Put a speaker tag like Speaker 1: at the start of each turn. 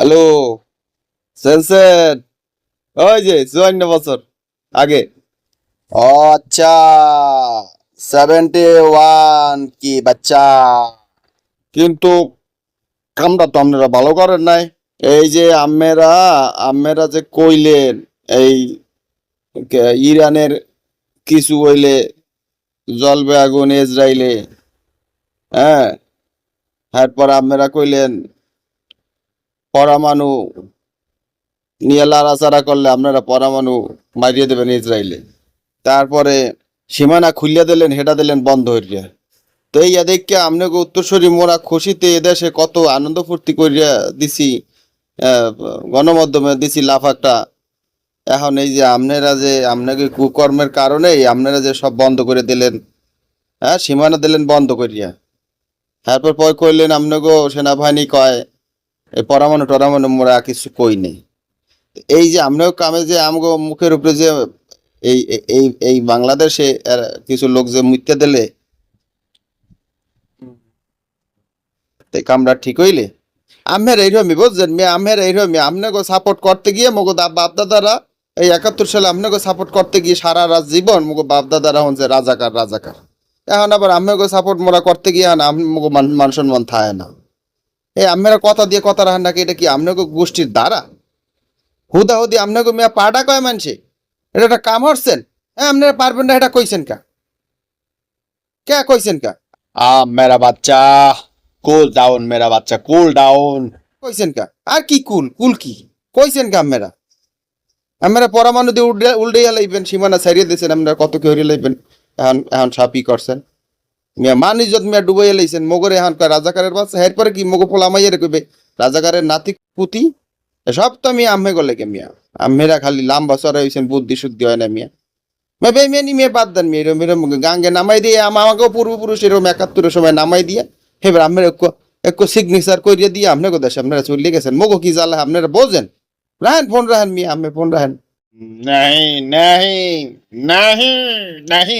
Speaker 1: Hello সেনসেন। ওই যে চুয়ান্ন বছর আগে।
Speaker 2: ও আচ্ছা সেভেন্টি ওয়ান কি বাচ্চা?
Speaker 1: কিন্তু কামটা তো আপনারা ভালো করেন নাই। এই যে আমেরা আমেরা যে কইলেন এই ইরানের কিছু হইলে জলবে আগুন ইসরায়েলে হ্যাঁ? তারপর আপনারা কইলেন পরমাণু নিয়ে লাড়াচাড়া করলে আপনারা পরমাণু মারিয়ে দেবেন ইসরায়েলে। তারপরে সীমানা খুলিয়া দিলেন, হেটা দিলেন, বন্ধ হইয়া। তো এই দেখে আপনাকে উত্তরসূরি, মোরা খুশিতে এদেশে কত আনন্দ ফুর্তি করিয়া দিছি গণমাধ্যমে দিছি লাফাকটা এখন এই যে আপনারা যে আপনাকে কুকর্মের কারণেই আপনারা যে সব বন্ধ করে দিলেন হ্যাঁ সীমানা দিলেন বন্ধ করিয়া। তারপর পর কইলেন আপনাকে সেনাবাহিনী কয় এই পরমাণু টরমাণু মোরা কিছু কই নেই। এই যে আমরাও কামে যে আমগো মুখের উপরে যে এই, এই- এই বাংলাদেশে কিছু লোক যে মুত্যা দিলে কামরা ঠিক হইলে? আমের এইরকমই বুঝছেন মেয়ে আমের এইরকমই। আপনাকে সাপোর্ট করতে গিয়ে মগো দা বাপ দাদারা এই একাত্তর সালে আপনাকে সাপোর্ট করতে গিয়ে সারা রাত জীবন মগো বাপ দাদারা হচ্ছে রাজাকার রাজাকার। এখন আবার আপনাকে সাপোর্ট মোরা করতে গিয়ে মগো মান সম্মান থায় না। এই আমেরা কথা দিয়ে কথা রাখেন নাকি? এটা কি আপনাকে গোষ্ঠীর দ্বারা? হুদা হুদি আপনাকে মেয়া পাটা কয় মানছে? এটা একটা কাম হচ্ছেন হ্যাঁ আপনারা পারবেন না এটা কইছেন কা? কে কইছেন কা?
Speaker 2: আ মেরা বাচ্চা কুল ডাউন মেরা বাচ্চা কুল ডাউন।
Speaker 1: কইছেন কা? আর কি কুল? কুল কি? কইছেন কা আমরা আমরা পরমাণু দিয়ে উল্টে উল্টে লাইবেন সীমানা ছাড়িয়ে দিয়েছেন আপনারা কত কি হরিয়ে লাইবেন? এখন এখন সাপি করছেন। মিয়া মান ইজত মিয়া ডুবাইয়া লাইছেন মগরে হান কয়, রাজাকারের বাস হের পরে কি মগ পোলা মাইয়ারে কইবে? রাজাকারের নাতি, পুতি সব তো মিয়া আম্মে গলে কে মিয়া। আম্মেরা খালি লাম্বা সরা হইছেন, বুদ্ধি শুদ্ধি হয় না মিয়া। মিয়া মেনি মেয়ে, বাদ দেন মেয়ে, এরম এরম, গাঙ্গে নামাই দিয়ে আমাকেও পূর্বপুরুষ এরম একাত্তরের সময় নামাই দিয়ে হে হেবার এক, একো সিগনেচার করিয়ে দিয়ে আপনাকে দেশ, আপনারা চলে গেছেন। মগো কি জালা আপনারা বোঝেন? রাহেন, ফোন রাহেন মিয়া, আম্মে ফোন রাহেন।
Speaker 2: নাই নাই নাহি নাহি